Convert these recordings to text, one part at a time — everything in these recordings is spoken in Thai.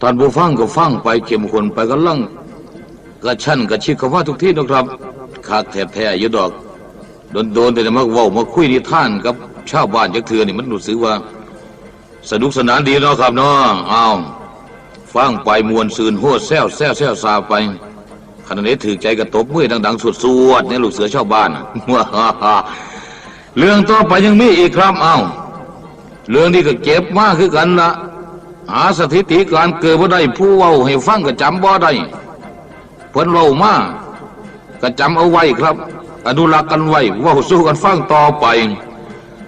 ท่านผู้ฟังก็ฟังไปเข้มข้นไปกันลังกระชั้นกระชิดคำว่าทุกที่นะครับคักแท้ๆอยู่ดอก โดนๆแต่มาเว้ามาคุยนิท่านกับชาวบ้านจักเทือนี่มันรู้สึกว่า สนุกสนานดีเนาะครับเนาะอ้าวฟังไปมวนซืนโหดแซวแซวแซวซาไปขณะนี้ถือใจกระตบมือดัง ๆสวดๆเนี่ยลูกเสือชาวบ้านเรื่องต่อไปยังมีอีกครับเอ้าเรื่องนี้ก็เก็บมากคือกันละ หาสถิติการเกิดบ่ได้ผู้เว้าให้ฟังก็จำบ่ได้เพิ่นเว้ามาก็จำเอาไว้ครับ อนุรักษ์กันไว้ว้าสู้กันฟังต่อไป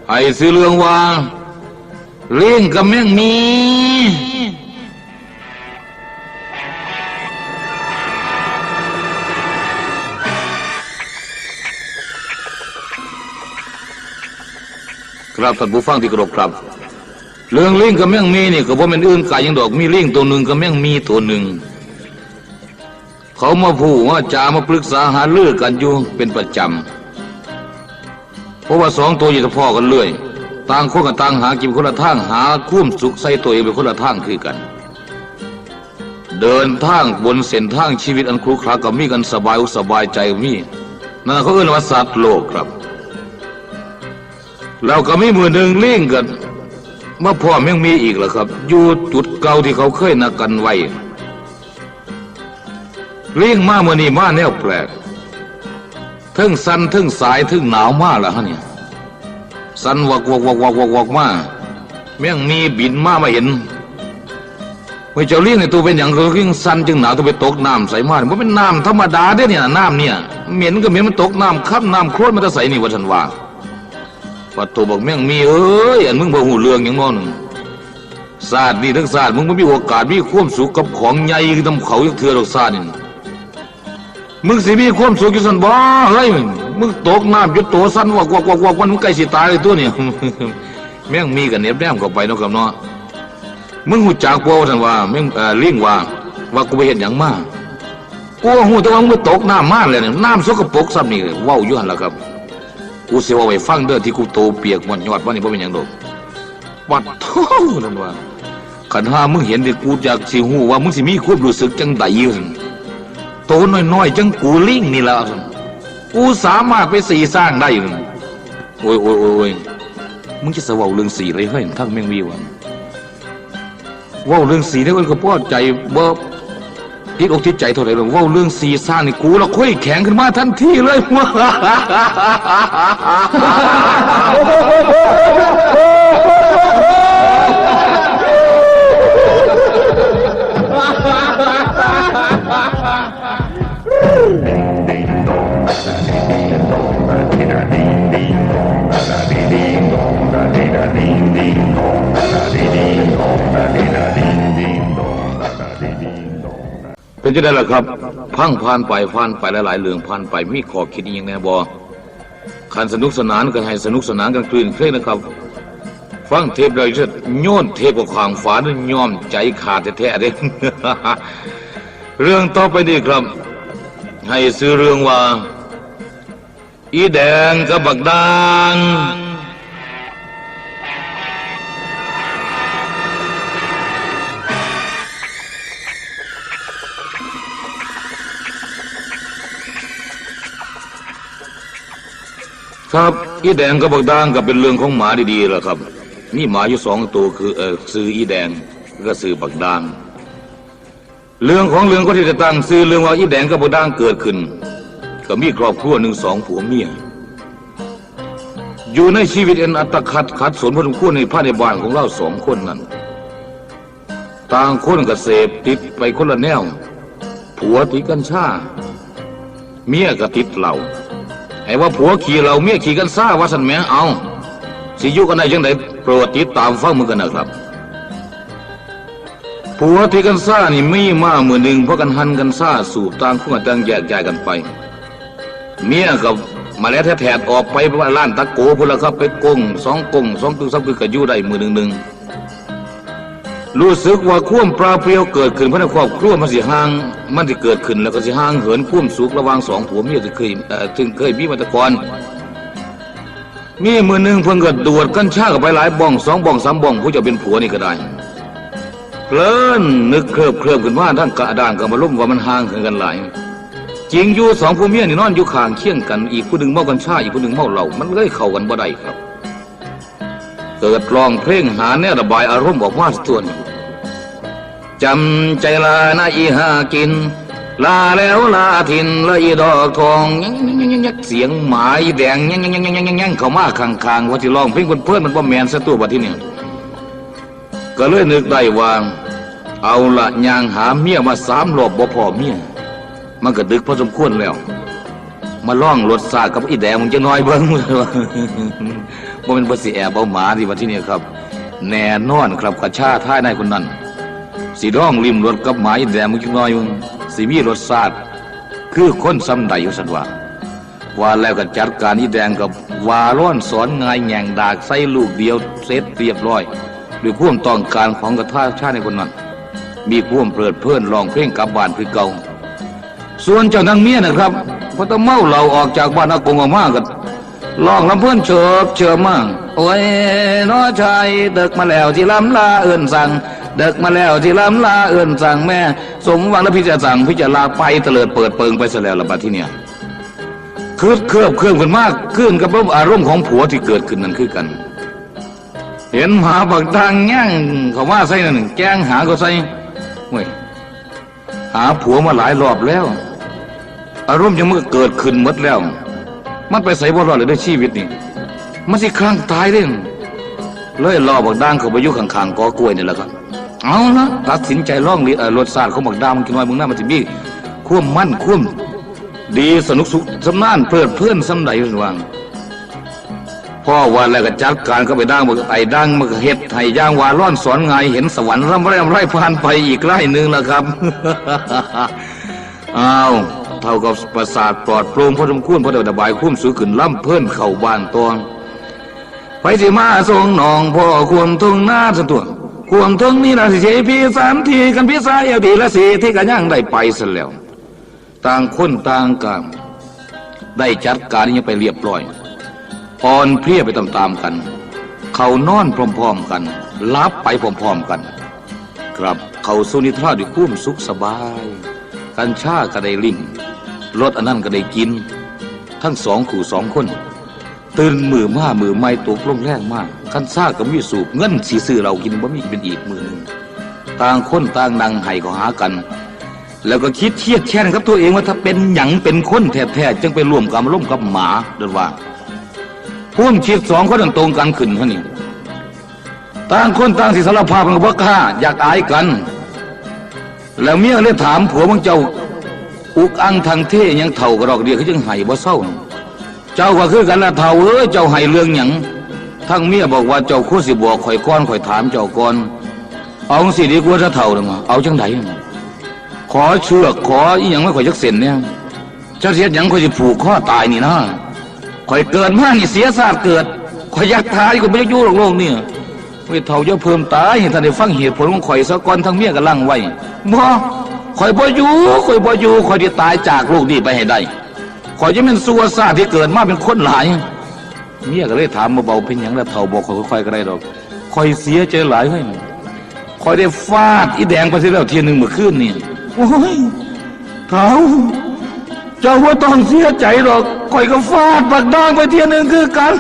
ให้ซื้อเรื่องว่าเลี้ยงกับแม่งมีครับท่านผู้ฟังที่เคารพครับ เรื่องลิงกับแม่งมีนี่ก็บ่เป็นอื่นไกลอยังดอกมีลิงตัวหนึ่งกับแม่งมีตัวหนึ่ง เขามาพูดว่าจามาปรึกษาหาเลือกันอยู่เป็นประจำเพราะว่าสองตัวอยู่ทพ่อกันเลยต่างคนกับต่างหากินคนละทางหาคุ้มสุขใส่ตัวเองเป็นคนละทางคือกัน เดินทางบนเส้นทางชีวิตอันครุขระก็มีกันสบายอกสบายใจมีนั่นเขาเอื้อนว่าสัตว์โลกครับเราก็มีมือหนึ่งเลี่ยงกัน มาพ่อมยังมีอีกเหรอครับ อยู่จุดเก่าที่เขาเคยนักกันไว้เลี่ยงมาเมื่อนี้มาแนวแปลกทึ่งสันทึ่งสายทึ่งหนาวมาแล้วฮะเนี่ยสันวักวักวักวักวักวักมาแม่งมีบินมามาเห็นเมื่เจ้าเลี้ยงในตัวเป็นอย่างเขาเลี้ยงสันจึงหนาวต้องไปตกน้ำใส่มาเนี่ยมันเป็นน้ำธรรมดาเด้เนี่ยน้ำเนี่ยเหม็นก็เหม็นมันตกน้ำคับน้ำโคลนมันจะใส่นี่วัชันว่า ปัดโตบอกแม่งมีเอ้ยอันมึงบ่หูเรื่องอย่างนอนศาสตร์นี่ทั้งศาสตร์มึงไม่มีโอกาสมีความสุขกับของใหญ่คือทำเขาย่างเถื่อดอกศาสตร์นี่มึงสิมีความสุขอยู่สันบ่เฮ้ยมึงตกน้ำจุดโตสั้นวักวักวักวักวันมึงใกล้สิตายเลยตัวเนี่ยแม่งมีกันเน็บแนมเข้าไปเนาะครับเนาะมึงหูจักบ่ว่าท่านว่าแม่งเออเลี้ยงว่า ว่ากูไปเห็นอย่างมากูว่าหูแต่ว่ามึงตกน้ำมาเลยเนี่ยน้ำสกปรกซ้ำนี่เว้าอยู่หันละครับ กูเสียว่าไว้ฟังเด้อที่กูโตเปียกหมดยอดว่านี่บ่เป็นหยังดอกปัดท้อนั่นว่าขันห้ามึงเห็นดิกูอยากสิฮู้ว่ามึงสิมีความรู้สึกจังใดอยู่ซั่นโตน้อยๆจังกูลิงนี่ล่ะซั่นกูสามารถไปสีสร้างได้นั่นโอ้ยโอ้ยโอ้ยโอ้ยมึงจะสเว้าเรื่องสีเลยเฮ้ยทั้งแม่งมีวันว้าเรื่องสีได้คนก็พอใจบ่ ติดอกติดใจเท่าไหร่หลวงว่าเรื่องซีซ่านี่กูละค่อยแข็งขึ้นมาทันทีเลย เป็นจะได้ล่ะครับ พังผ่านไปผ่านไปหลายๆเรื่องผ่านไปมีขอคิดอหยังแน่บอขันสนุกสนานกันให้สนุกสนานกันคลื่นเครงนะครับ ฟังเทปเลยจะโยนเทปกับขวางฝาด้วยยอมใจขาดแท้ๆเลยเรื่องต่อไปนี่ครับ ให้ซื้อเรื่องว่า อีแดงกับบักดาง ครับอีแดงกับบักดางก็เป็นเรื่องของหมาดีๆแหละครับมีหมาอยู่สองตัวคือเออซื้ออีแดงก็ซื้อบักดาง เรื่องของเรื่องก็ที่จะตั้งซื้อเรื่องว่าอีแดงกับบักดางเกิดขึ้น ก็มีครอบครัวหนึ่งสองผัวเมียอยู่ในชีวิตอันอัตคัดขัดสนพอสมควรในภายในบ้านของเราสองคนนั้นต่างคนก็เสพติดไปคนละแนว ผัวติดกัญชา เมียก็ติดเหล้า ไอ้ว่าผัวขี่เราเมียขี่กันซ่าว่าสันแหมเอา สิยุกันได้จังไดโปรดติดตามฟังมือกันนะครับผัวที่กันซ่านี่มีมาเมื่อหนึ่งเพราะกันหันกันซ่าสูบต่างคนต่างแยกย้ายกันไป เมียกับมาแล้วแท้ออกไปว่าล้านตะโกพุ่นละครับไปกงสองกงสองตึกสามตึกก็อยู่ได้มือหนึ่งหนึ่ง รู้สึกว่าความปลาเปรียวเกิดขึ้นภายในครอบครัวมันสิห่าง มันสิเกิดขึ้นแล้วก็สิห่างเหินความสุขระหว่างสองผัวเมียที่เคยเอ่อถึงเคยมีมาแตะกอนมีมือหนึ่งเพิ่งก็ดวดกัญชากับไปหลายบ้องสองบ้องสามบ้องผู้จะเป็นผัวนี่ก็ได้เพลินนึกเคลิบเคลิบขึ้นว่าทั้งกระด่างกับมาลุ่มว่ามันห่างกันหลาย จริงอยู่สองผู้เมียนี่นอนอยู่ข้างเคียงกันอีกผู้หนึ่งเมากัญชาอีกผู้หนึ่งเมาเหล้ามันเลยเข้ากันบ่ได้ครับ เกิดร้องเพลงหาแนวระบายอารมณ์ออกมาสักตัวนจำใจลานาอีหากิน ลาแล้วลาทินละอีดอกทองยังยังยังยังยังเสียงหมายแดงยังยังยังยังยังยังยังเขามาข้างว่าที่ร้องเพลงคนเพื่อนมันบ่แมนซะตัวบัดที่นี่ก็เลยนึกได้ว่า เอาละยางหาเมียมาสามรอบบ่พอเมียมันก็ดึกพอสมควรแล้ว มาล่องรถสากกับอีแดงมึงจะน้อยเบิ้งว่าเป็นภาษีแอบเอาหมาที่วันที่นี่ครับ แน่นอนครับกระชาท่ายนายคนนั้นสีร่องริมรถกับหมาอีแดงมึงจะน้อยมึงสีมีรถสาดคือคนซ้ำใดอยู่สันว่าว่าแล้วก็จัดการอีแดงกับวาร้อนสอนงายแง่งดากใส่ลูกเดียวเสร็จเรียบร้อยด้วยพ่วงต้องการของกระท่าชาในคนนั้น มีพ่วงเปิดเพื่อนลองเพลงกลับบ้านคือเก่าส่วนเจ้านางเมียนะครับ พอตะเมาเราออกจากบ้านอากงออกมากันลองลำเพื่อนเฉิบเฉิบมาโอ้ยน้อชายเด็กมาแล้วที่ลำลาเอื่นสั่งเด็กมาแล้วที่ลำลาเอื่นสั่งแม่ สมหวังแล้วพี่จะสั่งพี่จะลาไปเตลิดเปิดเปิงไปซะแล้วละบัดที่เนี่ยคืดเครือบเครื่องกันมากขึ้นกับอารมณ์ของผัวที่เกิดขึ้นนั่นคือกัน เห็นหมาบักดังแง่งเขาว่าใส่นั่นแกล้งหาก็ใส่เว้ยหาผัวมาหลายรอบแล้ว อารมณ์ยังมันก็เกิดขึ้นมดแล้ว มันไปใส่บ่รอดเลยในชีวิตนี่ มันสิคลั่งตายเด้งเลยรอบักด่างเขาไปอยู่ข้างๆกอกล้วยนี่แหละครับ เอาละตัดสินใจล่องลิเอ่อรสชาติของบักด่างมันกินไว้มึงหน้ามันจะมีควมมั่นควมดีสนุกสุขสำนานเพลิดเพลื่อนสำใดระวังพ่อว่าแล้วก็จัดการก็ไปด่างมันไอ้ด่างมันเฮ็ดให้ย่างวาร้อนสอนไงเห็นสวรรค์ร่ำไร่ไรผ่านไปอีกไร่หนึ่งแล้วครับ อ้าวเท่ากับประสาทปลอดโปร่งพอสมควรพอเดระบายคุ้มสูขึ้นล่ำเพิ่นเข้าบ้านตองไปสิมาส่งนองพ่อควมทงหน้าสตัวควมทงนี่นะสิเชพี่สามทีกันพี่สายเอาดีละสีที่กันย่างได้ไปซะแล้ว ต่างคนต่างกันได้จัดการนี้ไปเรียบร้อยอ่อนเพลียไปตามๆกัน เขานอนพร้อมๆกันลับไปพร้อมๆกัน ครับเขาสุนิทราด้วยคุ้มสุขสบาย กัญชาก็ได้ลิ่มรถอันนั้นก็ได้กิน ทั้งสองขู่สองคน ตื่นมือมามือไม่ตกลงแรงมากกัญชาก็มีสูบเงินสีซื้อเรากินบ่มีเป็นอีกมือหนึ่งต่างคนต่างนังไห้ก็หากัน แล้วก็คิดเทียดแช่งกับตัวเองว่าถ้าเป็นหยังเป็นคนแท้ๆจึงไปร่วมกับร่วมกับหมาเดินว่าพุ่มคิดสองคนนั้นตรงกันขึ้นเท่านี้ต่างคนต่างสิสารภาพกันว่าข้าอยากอายกัน แล้วเมียเลยถามผัวมึงเจ้า อุกอังทางเท่ยังเท่ากระดอกเดียวเขาจึงไห้บ่เศร้า เจ้าก็คือกันละเท่าเอ้ยเจ้าไห้เรื่องหยังทั้งเมียบอกว่าเจ้าคู่สิบอกข่อยก้อนข่อยถามเจ้าก่อน เอาสิดีกว่าถ้าเท่าหนึ่งเอาจังไดขอเชือกขออีหยังไม่ข่อยจักเส้นเนี่ยเจ้าเสียหยังข่อยสิผูกข้อตายนี่นะข่อยเกิดมานี่เสียศาสตร์เกิดข่อยยากตายข่อยไม่อยากอยู่โลกนี่ ไม่เท่าจะเพิ่มตายให้ท่านได้ฟังเหตุผลของข่อยซะก่อนทั้งเมียกับลังไว้บ่ข่อยบ่อยู่ข่อยบ่อยู่ข่อยจะตายจากโลกนี้ไปให้ได้ข่อยจะเป็นสัวซาที่เกิดมาเป็นคนหลาย เมียก็เลยถามมาเบาเป็นหยังแล้วเท่าบอกข่อยค่อยก็ได้ดอกข่อยเสียใจหลายเฮ้ยข่อยได้ฟาดอีแดงไปเสียแล้วเทียนหนึ่งเมื่อคืนนี่โอ้ยเท่า เจ้าว่าต้องเสียใจหรอกคอยก็ฟาดปักด่างไปเทียนึงคือกัน